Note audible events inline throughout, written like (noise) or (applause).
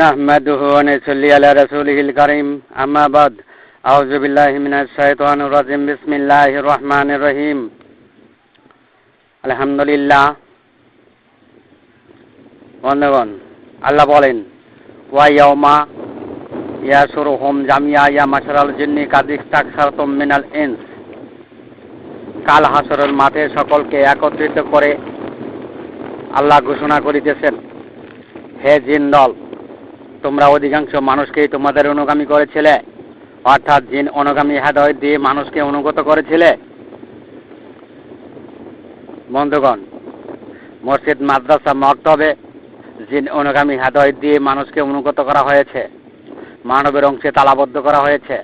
نحمده ونصلي على رسوله الكريم أما بعد أعوذ بالله من الشيطان الرجيم بسم الله الرحمن الرحيم আলহামদুলিল্লাহ বন্ধুগণ আল্লাহ বলেন ওয়াইয়াউমা ইয়াসুরুহুম জামিয়া ইয়া মাশারাল জিন্নি কাদিক তাকসারতুম মিনাল ইনস কাল হাসরের মাঠে সকলকে একত্রিত করে আল্লাহ ঘোষণা করিতেছেন হে জিন দল তোমরা অধিকাংশ মানুষকেই তোমাদের অনুগামী করেছিলে। অর্থাৎ জিন অনুগামী হেদায়ত দিয়ে মানুষকে অনুগত করেছিলে। বন্ধুগণ, মসজিদ, মাদ্রাসা, মক্তবে জিন অনুগামী হেদায়ত দিয়ে মানুষকে অনুগত করা হয়েছে। মানবের অংশে তালাবদ্ধ করা হয়েছে।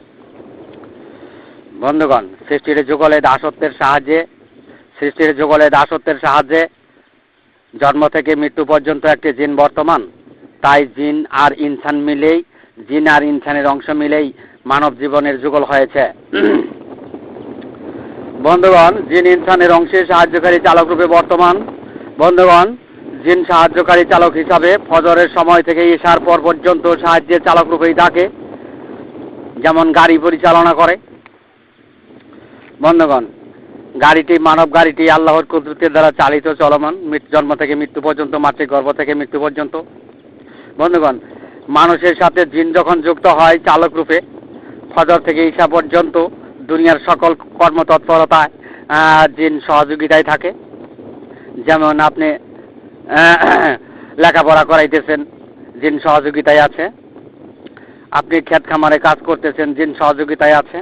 বন্ধুগণ, সৃষ্টির যুগলে দাসত্বের সাহায্যে, সৃষ্টির যুগলে দাসত্বের সাহায্যে জন্ম থেকে মৃত্যু পর্যন্ত একটি জিন বর্তমান। তাই জিন আর ইনসান মিলেই, জিন আর ইনসানের অংশ মিলেই মানব জীবনের যুগল হয়েছে। বন্ধুগণ, জিন ইনসানের অংশে সাহায্যকারী চালক রূপে বর্তমান। বন্ধুগণ, জিন সাহায্যকারী চালক হিসাবে ফজরের সময় থেকে ইশার পর পর্যন্ত সাহায্যের চালক রূপেই থাকে যেমন গাড়ি পরিচালনা করে। বন্ধুগণ, গাড়িটি মানব গাড়িটি আল্লাহর কুদরতের দ্বারা চালিত, চলমান জন্ম থেকে মৃত্যু পর্যন্ত, মাতৃগর্ভ থেকে মৃত্যু পর্যন্ত। বন্ধুগণ, মানুষের সাথে জিন যখন যুক্ত হয় চালক রূপে, ফজর থেকে ঈশা পর্যন্ত দুনিয়ার সকল কর্মতৎপরতায় জিন সহযোগিতায় থাকে। যেমন আপনি লেখাপড়া করাইতেছেন, জিন সহযোগিতায় আছে। আপনি ক্ষেত খামারে কাজ করতেছেন, জিন সহযোগিতায় আছে।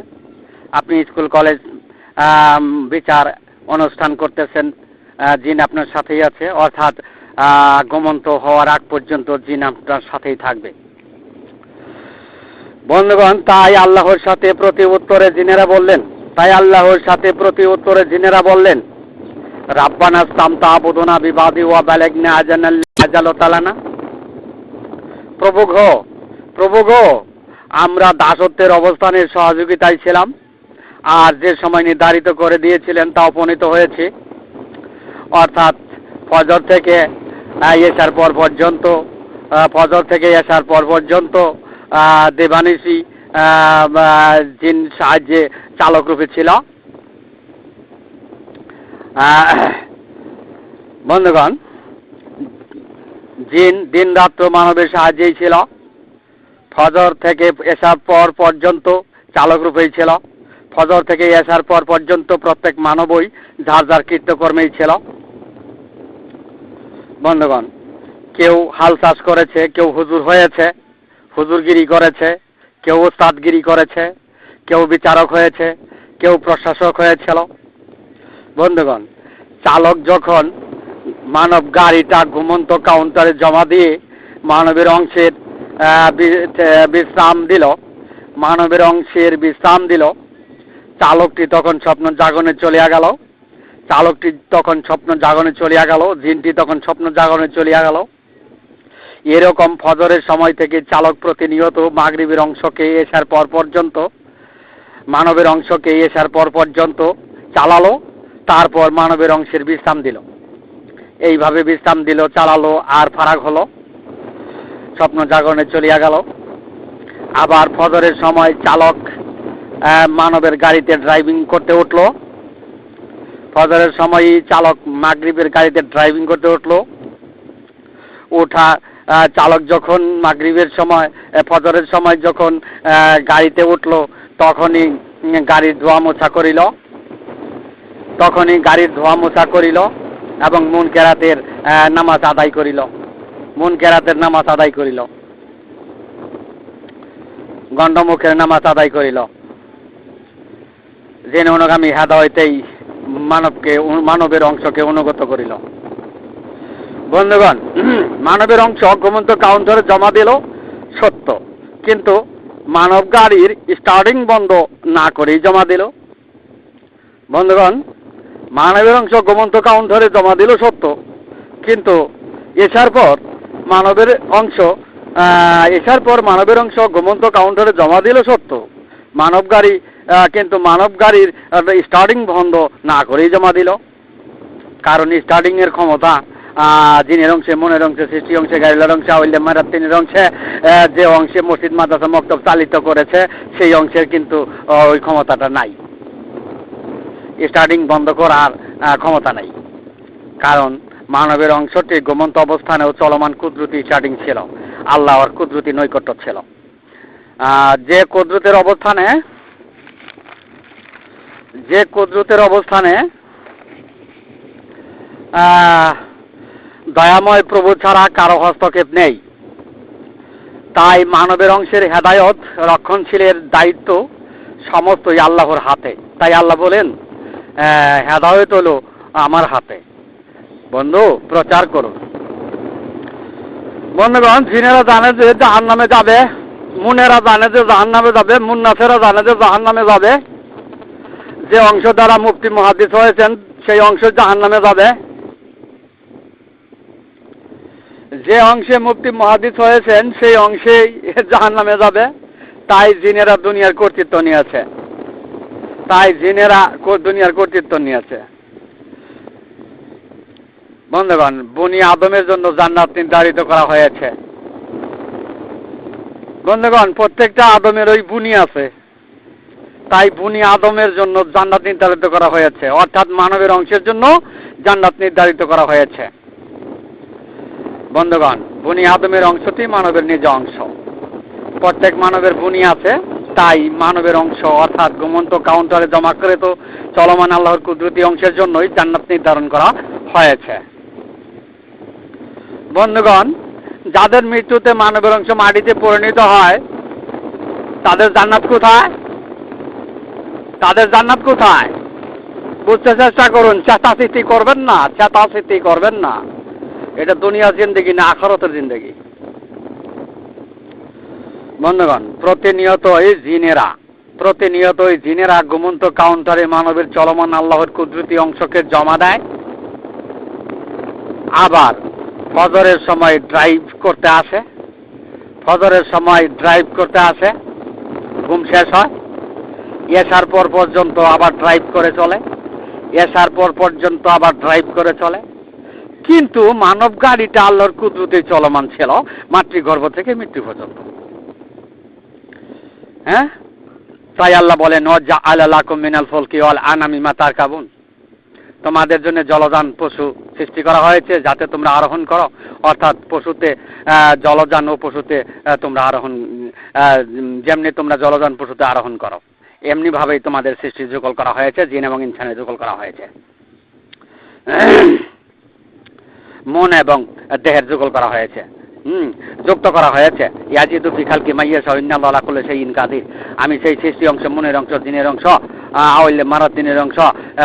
আপনি স্কুল, কলেজ বিচার অনুষ্ঠান করতেছেন জিন আপনার সাথেই আছে। অর্থাৎ আহ, ঘুমন্ত হওয়ার আগ পর্যন্ত জিন আপনার সাথেই থাকবে। বন্ধুগণ তাই আল্লাহর সাথে প্রতি উত্তরে জিনেরা বললেন তাই আল্লাহর সাথে প্রতি উত্তরে জিনেরা বললেন রাব্বানা সামতা আবুদনা বিবাদি ওয়া বালেগনা আজানাল আজাল তালানা। প্রভু গো প্রভু গো আমরা দাসত্বের অবস্থানের সহযোগিতায় ছিলাম আর যে সময় নির্ধারিত করে দিয়েছিলেন তা উপনীত হয়েছে। অর্থাৎ ফজর থেকে এসার পর পর্যন্ত ফজর থেকে এসার পর পর্যন্ত আহ, জিন সাহায্যে চালক রূপে ছিল। বন্ধুগণ জিন দিন রাত্র মানবের সাহায্যেই ছিল ফজর থেকে এসার পর পর্যন্ত চালক রূপেই ছিল ফজর থেকে এসার পর পর্যন্ত প্রত্যেক মানবই যার যার কৃত্যকর্মেই ছিল। বন্ধুগণ, কেউ হাল চাষ করেছে, কেউ হুজুর হয়েছে, হুজুরগিরি করেছে, কেউ ওস্তাদগিরি করেছে, কেউ বিচারক হয়েছে, কেউ প্রশাসক হয়েছিল। বন্ধুগণ, চালক যখন মানব গাড়িটা ঘুমন্ত কাউন্টারে জমা দিয়ে মানবের অংশের বিশ্রাম দিল, মানবের অংশের বিশ্রাম দিল, চালকটি তখন স্বপ্ন জাগনে চলিয়া গেল। চালকটি তখন স্বপ্ন জাগনে চলিয়া গেল, জিনটি তখন স্বপ্ন জাগনে চলিয়া গেল। এরকম ফজরের সময় থেকে চালক প্রতিনিয়ত মাগরিবের অংশকে এসার পর পর্যন্ত, মানবের অংশকে এসার পর পর্যন্ত চালালো, তারপর মানবের অংশের বিশ্রাম দিল। এইভাবে বিশ্রাম দিল, চালালো, আর ফারাক হলো। স্বপ্ন জাগরণে চলিয়া গেল। আবার ফজরের সময় চালক মানবের গাড়িতে ড্রাইভিং করতে উঠল। ফজরের সময়ই চালক মাগরিবের গাড়িতে ড্রাইভিং করতে উঠল। ওঠা চালক যখন মাগরিবের সময় ফজরের সময় যখন গাড়িতে উঠল, তখনই গাড়ির ধোয়া মোছা করিল। তখনই গাড়ির ধোয়া মোছা করিল এবং মুন কেরাতের নামাজ আদায় করিল। মুন কেরাতের নামাজ আদায় করিল। গণ্ডমুখের নামাজ আদায় করিল। জেনে অনুগামী হেদায়তেই মানবকে, মানবের অংশকে অনুগত করিল। বন্ধুগণ, (clears throat) মানবের অংশ ঘুমন্ত কাউন্টারে জমা দিল, সত্য। কিন্তু মানব গাড়ির স্টার্টিং বন্ধ না করেই জমা দিল। বন্ধুগণ, মানবের অংশ ঘুমন্ত কাউন্টারে জমা দিল, সত্য। কিন্তু এসার পর মানবের অংশ এসার পর মানবের অংশ ঘুমন্ত কাউন্টারে জমা দিল, সত্য। মানব গাড়ি কিন্তু মানব গাড়ির স্টার্টিং বন্ধ না করেই জমা দিল। কারণ স্টার্টিং এর ক্ষমতা জিনের অংশে, মনের অংশে, সৃষ্টি অংশে গাইলার অংশে আউল্যে মারাত্তিনের অংশে যে অংশে মসজিদ, মাদ্রাসা, মক্তব চালিত করেছে, সেই অংশের কিন্তু ওই ক্ষমতাটা নাই। স্টার্টিং বন্ধ করার ক্ষমতা নাই। কারণ মানবের অংশটি ঘুমন্ত অবস্থানেও চলমান কুদরতি স্টার্টিং ছিল। আল্লাহর কুদরতি নৈকট্য ছিল। যে কুদরতের অবস্থানে যে কুদরতের অবস্থানে দয়াময় প্রভু ছাড়া কারও হস্তক্ষেপ নেই। তাই মানবের অংশের হেদায়ত, রক্ষণশীলের দায়িত্ব সমস্তই আল্লাহর হাতে। তাই আল্লাহ বলেন হেদায়ত হলো আমার হাতে। বন্ধু, প্রচার করুন বন্ধুগণ, জিনেরা জানে যে জাহান নামে যাবে, মুনেরা জানে যে জাহান নামে যাবে, মুন্নাসেরা জানে যে জাহান নামে যাবে। যে অংশ দ্বারা মুক্তি মহাদিস হয়েছেন, সেই অংশ জাহান নামে যাবে। যে অংশে মুক্তি মহাদিস হয়েছেন, সেই অংশেই জাহান নামে যাবে। তাই জিনেরা দুনিয়ার কর্তৃত্ব নিয়েছে। তাই জিনেরা দুনিয়ার কর্তৃত্ব নিয়েছে। বন্ধুগণ, বনি আদমের জন্য জান্নাত নির্ধারিত করা হয়েছে। বন্ধুগণ, প্রত্যেকটা আদমের ওই বুনি আছে। তাই বুনি আদমের জন্য জান্নাত নির্ধারিত করা হয়েছে। অর্থাৎ মানবের অংশের জন্য জান্নাত নির্ধারিত করা হয়েছে। বন্ধুগণ, বুনি আদমের অংশটি মানবের নিজ অংশ। প্রত্যেক মানবের বুনি আছে, তাই মানবের অংশ অর্থাৎ ঘুমন্ত কাউন্টারে জমা করে তো চলমান আল্লাহর কুদরতি অংশের জন্যই জান্নাত নির্ধারণ করা হয়েছে। বন্ধুগণ, যাদের মৃত্যুতে মানবের অংশ মাটিতে পরিণত হয়, তাদের জান্নাত কোথায়? তাদের জান্নাত কোথায়? বুঝতে চেষ্টা করুন চেতাচিতি করবেন না চেতাচিতি করবেন না। এটা দুনিয়ার জিন্দগি না আখরতের জিন্দগি। বন্ধুগণ, প্রতিনিয়তই জিনেরা প্রতিনিয়তই জিনেরা ঘুমন্ত কাউন্টারে মানবের চলমান আল্লাহর কুদরতি অংশকে জমা দেয়। আবার ফজরের সময় ড্রাইভ করতে আসে। ফজরের সময় ড্রাইভ করতে আসে। ঘুম শেষ হয়। এসার পর পর্যন্ত আবার ড্রাইভ করে চলে। এসার পর পর্যন্ত আবার ড্রাইভ করে চলে। কিন্তু মানব গাড়িটা আল্লাহর কুদরতে চলমান ছিল, মাতৃগর্ভ থেকে মৃত্যু পর্যন্ত। হ্যাঁ? তাই আল্লাহ বলেন ওয়াজা আলালাকুম মিনাল ফলকি ওয়াল আনামি মাতার কাবুন তোমাদের জন্য জলযান পশু সৃষ্টি করা হয়েছে, যাতে তোমরা আরোহণ করো। অর্থাৎ পশুতে জলযান ও পশুতে তোমরা আরোহণ যেমনি তোমরা জলযান পশুতে আরোহণ করো। এমনি ভাবেই তোমাদের সৃষ্টি যুগল করা হয়েছে জিন এবং ইনসানে যুগল করা হয়েছে। মন এবং দেহের যুগল করা হয়েছে। হুম যুক্ত করা হয়েছে। ইয়াজিদু ফিখাল কি মাইয়া সহিন্নাল্লাহ করলে সেই ইনকাদির আমি সেই সৃষ্টি অংশ মনের অংশ দিনের অংশ আউল্লে মারাত দিনের অংশ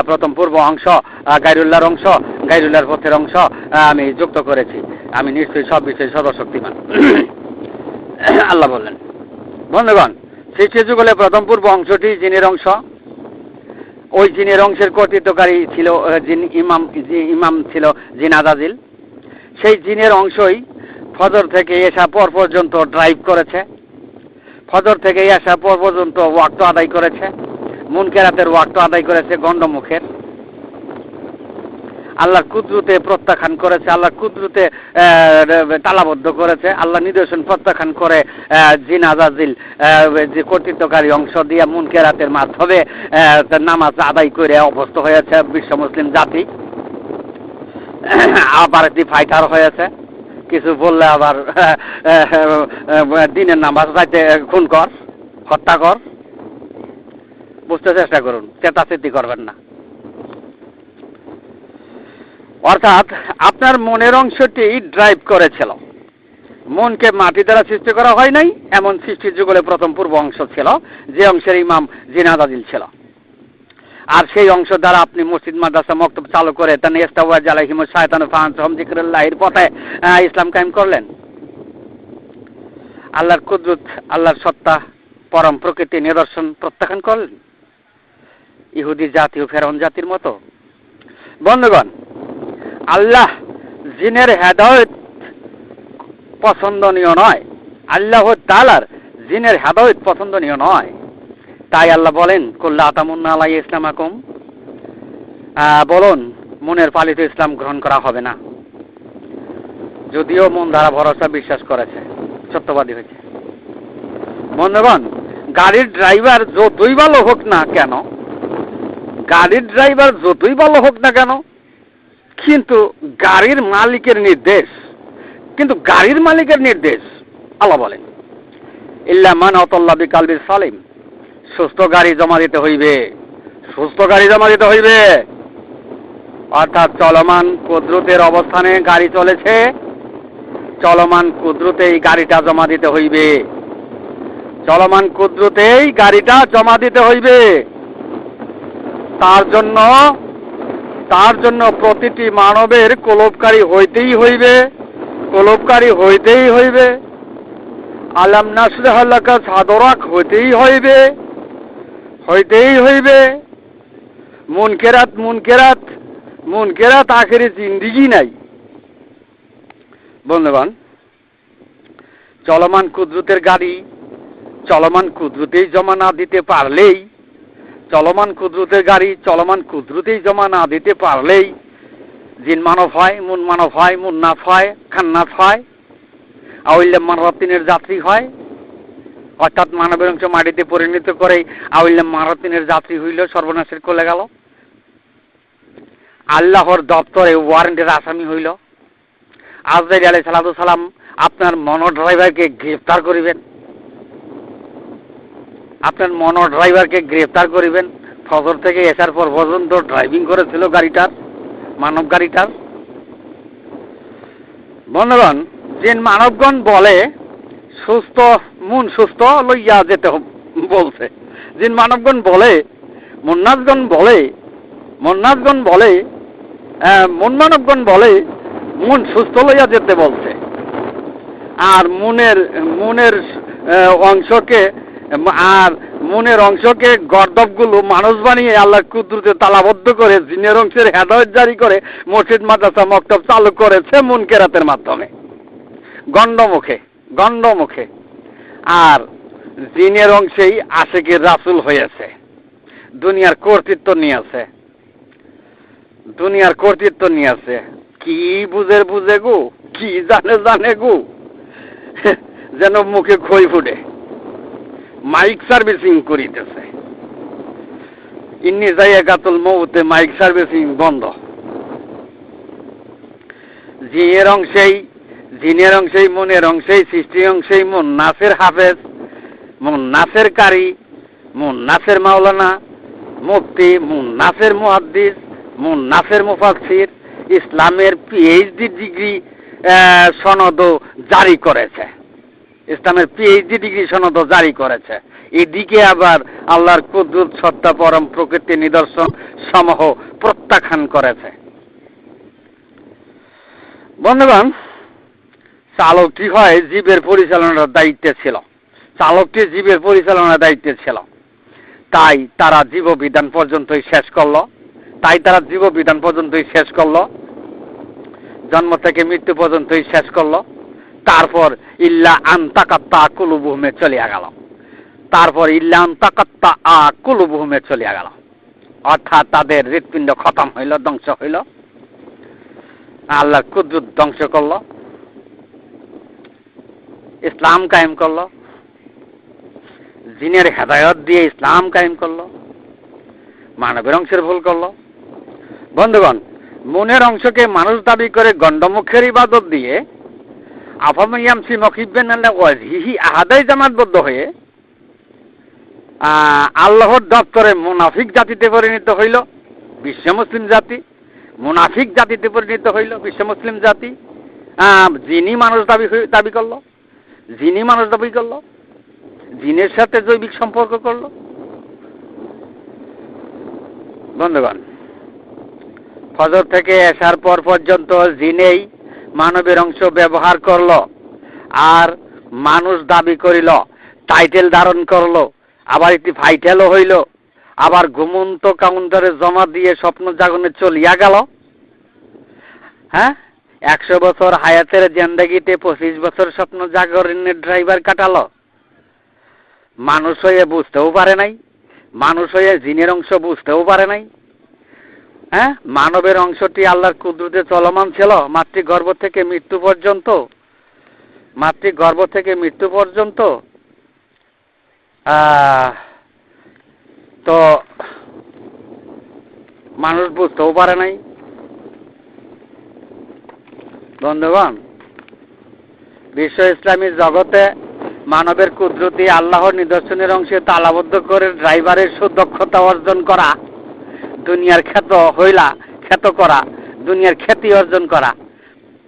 প্রথম পূর্ব অংশ আহ, গাইরুল্লাহর অংশ গাইরুল্লাহর পথের অংশ আমি যুক্ত করেছি। আমি নিশ্চয়ই সব বিষয়ে সর্বশক্তিমান। (coughs) আল্লাহ বললেন বন্ধুগণ সৃষ্টি যুগলে প্রথম পূর্ব অংশটি জিনের অংশ। ওই জিনের অংশের কর্তৃত্বকারী ছিল জিন ইমাম ইমাম ছিল জিন আদাজিল সেই জিনের অংশই ফজর থেকে এসা পর পর্যন্ত ড্রাইভ করেছে। ফজর থেকে এসা পর পর্যন্ত ওয়াক্ত আদায় করেছে। মুনকেরাতের ওয়াক্ত আদায় করেছে গণ্ডমুখের। আল্লাহ কুদরতে প্রত্যাখ্যান করেছে, আল্লাহ কুদরতে তালাবদ্ধ করেছে, আল্লাহ নিদর্শন প্রত্যাখ্যান করে জিন আজাজিল যে কর্তৃত্বকারী অংশ দিয়ে মুনকেরাতের মাধ্যমে তার নামাজ আদায় করে অভ্যস্ত হয়েছে বিশ্ব মুসলিম জাতি। আবার একটি ফাইটার হয়েছে। কিছু বললে আবার দিনের নামাজ যাইতে খুন কর, হত্যা কর। বুঝতে চেষ্টা করুন, চেতাচেতি করবেন না। অর্থাৎ আপনার মনের অংশটি ড্রাইভ করেছিল। মনকে মাটি দ্বারা সৃষ্টি করা হয় নাই, এমন সৃষ্টির যুগলে প্রথম পূর্ব অংশ ছিল, যে অংশের ইমাম জিনাদাদিল ছিল। আর সেই অংশ দ্বারা আপনি মসজিদ, মাদ্রাসা, মক্তব চালু করে তান ইস্তাওয়াজ আলাইহিম শায়তান ফাহান জিকরুল্লাহর পথে ইসলাম কায়েম করলেন। আল্লাহর কুদরত, আল্লাহর সত্তা, পরম প্রকৃতি নিদর্শন প্রত্যাখ্যান করলেন। ইহুদি জাতি ও ফেরন জাতির মতো। বন্ধুগণ আল্লাহ জিনের হেদায়ত পছন্দনীয় নয়। আল্লাহ তালার জিনের হেদায়ত পছন্দনীয় নয়। তাই আল্লাহ বলেন কুল্লা আতামুন্না আলাই ইসলাম আকুম বলুন, মনের পালিত ইসলাম গ্রহণ করা হবে না। যদিও মন দ্বারা ভরসা বিশ্বাস করেছে, সত্যবাদী হয়েছে। বন্ধুগণ, গাড়ির ড্রাইভার যতই ভালো হোক না কেন, গাড়ির ড্রাইভার যতই ভালো হোক না কেন কিন্তু গাড়ির মালিকের নির্দেশ, কিন্তু গাড়ির মালিকের নির্দেশ, আল্লাহ বলেন, ইল্লা মান অতল্লা বিকালবির সালিম, সুস্থ গাড়ি জমা দিতে হইবে, সুস্থ গাড়ি জমা দিতে হইবে। অর্থাৎ চলমান কুদ্রুতের অবস্থানে গাড়ি চলেছে, চলমান কুদ্রুতেই গাড়িটা জমা দিতে হইবে। চলমান কুদ্রুতেই গাড়িটা জমা দিতে হইবে। তার জন্য তার জন্য প্রতিটি মানবের কোলবকারী হইতেই হইবে কোলবকারী হইতেই হইবে। আলাম নাসরাহাল্লাকা সাদরাক হইতেই হইবে হইতেই হইবে। মুনকেরাত মুনকেরাত মুনকেরাত আখেরে জিন্দিগি নাই। বন্ধুগণ, চলমান কুদ্রুতের গাড়ি, চলমান কুদ্রুতেই জমা না দিতে পারলেই চলমান কুদ্রুতের গাড়ি, চলমান কুদ্রুতেই জমা না দিতে পারলেই জিন মানব হয়, মুন মানব হয় মুন্নাথ হয় খান্নাথ হয় আউল্যা মারাতিনের যাত্রী হয়। অর্থাৎ মানবের অংশ মাটিতে পরিণত করে আউল্যা মারাতিনের যাত্রী হইল, সর্বনাশের কোলে গেল। আল্লাহর দপ্তরে ওয়ারেন্টের আসামি হইল। আজরাইল আলাই সালাদু সালাম আপনার মনো ড্রাইভারকে গ্রেফতার করিবেন। আপনার মনো ড্রাইভারকে গ্রেফতার করিবেন। ফজর থেকে এসার পর পর্যন্ত ড্রাইভিং করেছিল গাড়িটার, মানব গাড়িটার। বন্ধুগণ যে মানবগণ বলে, সুস্থ মন সুস্থ লইয়া যেতে বলছে। যে মানবগণ বলে মন্নাথগণ বলে মন্নাথগণ বলে মন মানবগণ বলে, মন সুস্থ লইয়া যেতে বলছে। আর মনের মনের অংশকে আর মনের অংশকে গর্দবগুলো মানুষ বানিয়ে আল্লাহ কুদরতে তালাবদ্ধ করে, জিনের অংশের হেদায়ত জারি করে মসজিদ, মাদ্রাসা, মক্তব চালু করেছে মন কেরাতের মাধ্যমে। গণ্ডমুখে গণ্ডমুখে। আর জিনের অংশেই আশেকের রাসুল হয়েছে। দুনিয়ার কর্তৃত্ব নিয়েছে। দুনিয়ার কর্তৃত্ব নিয়েছে। কি বুঝে বুঝে গো? কি জানে জানে গো? (laughs) যেন মুখে খই ফুটে। মাইক সার্ভিসিং করিতেছে। ইন্নি জায়গাতুল মৌতে মাইক সার্ভিসিং বন্ধ। জিনের অংশেই জিনের অংশেই, মনের অংশেই, সৃষ্টির অংশেই মন নাসের হাফেজ, মন নাসের কারি, মন নাসের মাওলানা, মুফতি, মন নাসের মুহাদ্দিস, মন নাসের মুফাসসির, ইসলামের পিএইচডি ডিগ্রি সনদ জারি করেছে। ইসলামের পিএইচডি ডিগ্রি সনদ জারি করেছে। এদিকে আবার আল্লাহর কুদরত, সত্তা, পরম প্রকৃতির নিদর্শন সমূহ প্রত্যাখ্যান করেছে। বন্ধুগণ, চালকটি হয় জীবের পরিচালনার দায়িত্বে ছিল। চালকটি জীবের পরিচালনার দায়িত্বে ছিল। তাই তারা জীববিধান পর্যন্তই শেষ করল। তাই তারা জীববিধান পর্যন্তই শেষ করল। জন্ম থেকে মৃত্যু পর্যন্তই শেষ করল। তারপর ইল্লা আন্তাকাত্তা কুলুবুহুমে চলিয়া গেল। তারপর ইল্লা আন্তাকাত্তা আ কুলুবুহুমে চলিয়া গেল। অর্থাৎ তাদের হৃৎপিণ্ড খতম হইল, ধ্বংস হইল। আল্লাহ কুদ্রুত ধ্বংস করল। ইসলাম কায়েম করল। জিনের হেদায়ত দিয়ে ইসলাম কায়েম করল। মানবের অংশের ভুল করল। বন্ধুগণ, মনের অংশকে মানুষ দাবি করে গণ্ডমুখের ইবাদত দিয়ে আফামিয়াম সি মকিবেন হিহি আহাদাই জামাতবদ্ধ হয়ে আল্লাহর দপ্তরে মুনাফিক জাতিতে পরিণত হইল বিশ্ব মুসলিম জাতি, মুনাফিক জাতিতে পরিণত হইল বিশ্ব মুসলিম জাতি যিনি মানুষ দাবি দাবি করল, যিনি মানুষ দাবি করল জিনের সাথে জৈবিক সম্পর্ক করল। বন্ধুগণ, ফজর থেকে আসার পর পর্যন্ত জিনেই মানবের অংশ ব্যবহার করল আর মানুষ দাবি করিল টাইটেল ধারণ করল, আবার একটি ফাইটেলও হইল, আবার ঘুমন্ত কাউন্টারে জমা দিয়ে স্বপ্ন জাগনে চলিয়া গেল। হ্যাঁ? একশো বছর হায়াতের জেন্দাগিতে পঁচিশ বছর স্বপ্ন জাগরণের ড্রাইভার কাটালো। মানুষ হয়ে বুঝতেও পারে নাই। মানুষ হয়ে জিনের অংশ বুঝতেও পারে নাই। হ্যাঁ? মানবের অংশটি আল্লাহর কুদরতে চলমান ছিল। মাতৃগর্ভ থেকে মৃত্যু পর্যন্ত। মাতৃ মাতৃগর্ভ থেকে মৃত্যু পর্যন্ত। তো মানুষ বুঝতেও পারে নাই। বন্ধুগণ, বিশ্ব ইসলামী জগতে মানবের কুদরতি আল্লাহর নিদর্শনের অংশে তালাবদ্ধ করে ড্রাইভারের সুদক্ষতা অর্জন করা দুনিয়ার খ্যাত হইলা খ্যাত করা, দুনিয়ার খ্যাতি অর্জন করা।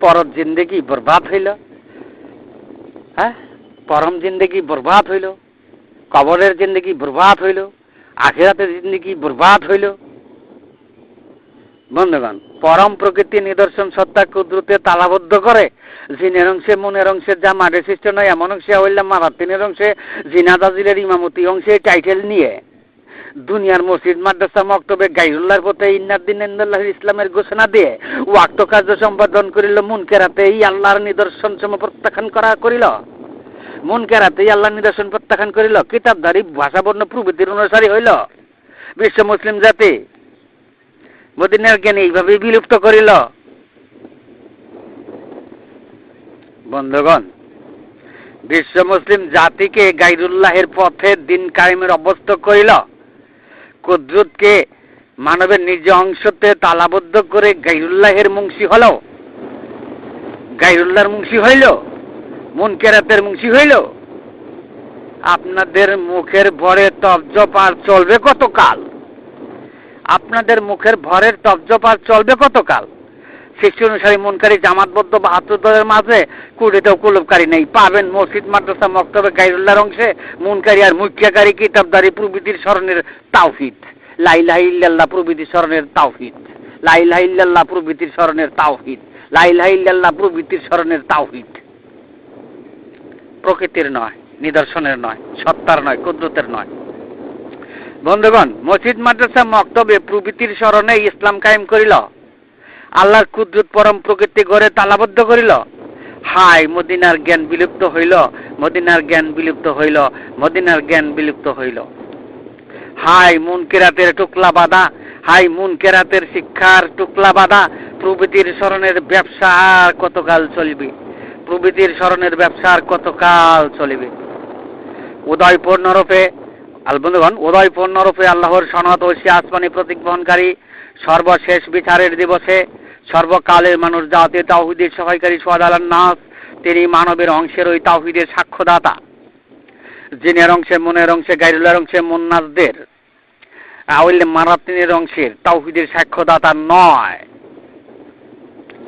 পরত জিন্দেগি বরবাদ হইল। হ্যাঁ? পরম জিন্দেগি বরবাদ হইল। কবরের জিন্দেগি বরবাদ হইল। আখেরাতের জিন্দেগি বরবাদ হইল। বন্ধুগণ, পরম প্রকৃতি নিদর্শন সত্তা কুদ্রুতে তালাবদ্ধ করে, জিনের অংশে, মনের অংশে, যা মাঠে সৃষ্ট নয়, এমন অংশে হইলাম মারাত্তিনের অংশে জিনা দাজিলের ইমামতি অংশে টাইটেল নিয়ে দুনিয়ার মসজিদ, মাদ্রাসা, মক্তবে, গাইরুল্লাহর পথে ইন্নার দিন ইন্দাল্লাহ ইসলামের ঘোষণা দিয়ে ওয়াক্ত কার্য সম্পাদন করিল মন কেরাতে এই আল্লাহর নিদর্শন সম প্রত্যাখ্যান করা করিল। মন কেরাতে এই আল্লাহর নিদর্শন প্রত্যাখ্যান করিল, কিতাবধারী, ভাষাবর্ণ প্রভৃতির অনুসারী হইল। বিশ্ব মুসলিম জাতি মদিনার জ্ঞান এইভাবে বিলুপ্ত করিল। বন্ধুগণ, বিশ্ব মুসলিম জাতিকে গাইরুল্লাহের পথে দিন কায়েমের অভ্যস্ত করিল। কুদ্রুতকে মানবের নিজ অংশতে তালাবদ্ধ করে গাইরুল্লাহের মুংশী হল? গাইরুল্লাহর মুংশী হইল? মুনকেরাতের মুংশী হইল? আপনাদের মুখের ভরে তবজপ চলবে কতকাল? আপনাদের মুখের ভরের তবজপ চলবে কতকাল? সৃষ্টি অনুসারে মনকারী জামাতবদ্ধ বাহাত্তর দলের মাঝে কুড়িতেও কুলুপকারী নেই। পাবেন মসজিদ, মাদ্রাসা, মক্তবে গাইরুল্লাহর অংশে মুনকারী আর মুখিয়াকারী কিতাবদারি প্রভৃতির স্মরণের তাওহিদ। লাইলাহ ইল্লাল্লাহ প্রভৃতির স্মরণের তাওহিদ। লাইলাহ ইল্লাল্লাহ প্রভৃতির স্মরণের তাওহিদ। লাইলাহ ইল্লাল্লাহ প্রভৃতির স্মরণের তাওহিদ। প্রকৃতির নয়, নিদর্শনের নয়, সত্তার নয়, কুদরতের নয়। বন্ধুগণ, মসজিদ, মাদ্রাসা, মক্তবে প্রভৃতির স্মরণে ইসলাম কায়েম করিল। আল্লাহর কুদরত পরম প্রকৃতি গড়ে তালাবদ্ধ করিল। হাই, মদিনার জ্ঞান বিলুপ্ত হইল, মদিনার জ্ঞান বিলুপ্ত হইল, মদিনার জ্ঞান বিলুপ্ত হইল। হাই মুন কেরাতের টুকলা বাঁধা, হাই মুন কেরাতের শিক্ষার টুকলা বাঁধা, প্রভৃতির স্মরণের ব্যবসা আর কতকাল চলবে? প্রভৃতির স্মরণের ব্যবসা আর কতকাল চলিবে? উদয় পূর্ণরূপে আল বন্ধুগণ উদয় পূর্ণরূপে আল্লাহর সনত ঐশী আসমানি প্রতীক বহনকারী সর্বশেষ বিচারের দিবসে সর্বকালের মানুষ জাতি, তাওহিদের সহায়কারী সোয়াদালান নাস, তিনি মানবের অংশের ওই তাওহিদের সাক্ষ্যদাতা। জিনের অংশে, মনের অংশে গাইরুলার অংশে, মুন্নাসদের। আউল্লে মারাতিনের অংশের তাওহিদের সাক্ষ্যদাতা নয়।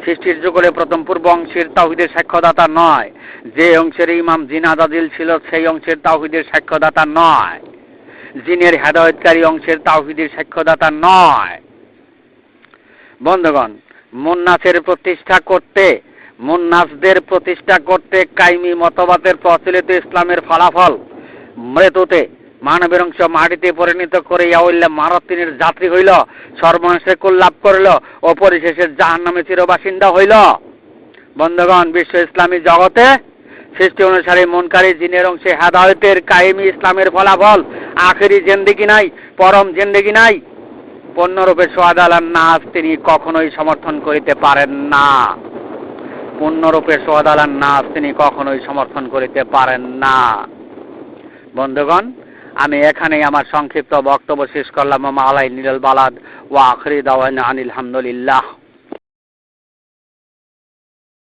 সৃষ্টির যুগলে প্রথম পূর্ব অংশের তাওহিদের সাক্ষ্যদাতা নয়। যে অংশের ইমাম জিনাদ আদিল ছিল, সেই অংশের তাওহিদের সাক্ষ্যদাতা নয়। জিনের হেদায়তকারী অংশের তাওহিদের সাক্ষ্যদাতা নয়। বন্ধুগণ মুন্নাসের প্রতিষ্ঠা করতে মুন্নাসদের প্রতিষ্ঠা করতে কাইমি মতবাদের প্রচলিত ইসলামের ফলাফল মৃত্যুতে মানবের অংশ মাটিতে পরিণত করে ইয়াউল্লাহ মারাতিনের যাত্রী হইল, সর্বনাশে লাভ করিল ও পরিশেষে জাহান নামে চিরবাসিন্দা হইল। বন্ধুগণ, বিশ্ব ইসলামী জগতে সৃষ্টি অনুসারে মনকারী জিনের অংশে হেদায়তের কায়েমি ইসলামের ফলাফল আখেরি জেন্দেগি নাই, পরম জেন্দেগি নাই। পূর্ণরূপে সোয়াদ আলার নাস তিনি কখনোই সমর্থন করিতে পারেন না। পূর্ণরূপে সোয়াদ আলার নাস তিনি কখনোই সমর্থন করিতে পারেন না। বন্ধুগণ, আমি এখানেই আমার সংক্ষিপ্ত বক্তব্য শেষ করলাম। মালাই নীল বালাদ। ওয়া আখরি দাওয়ান আনিল হামদুলিল্লাহ।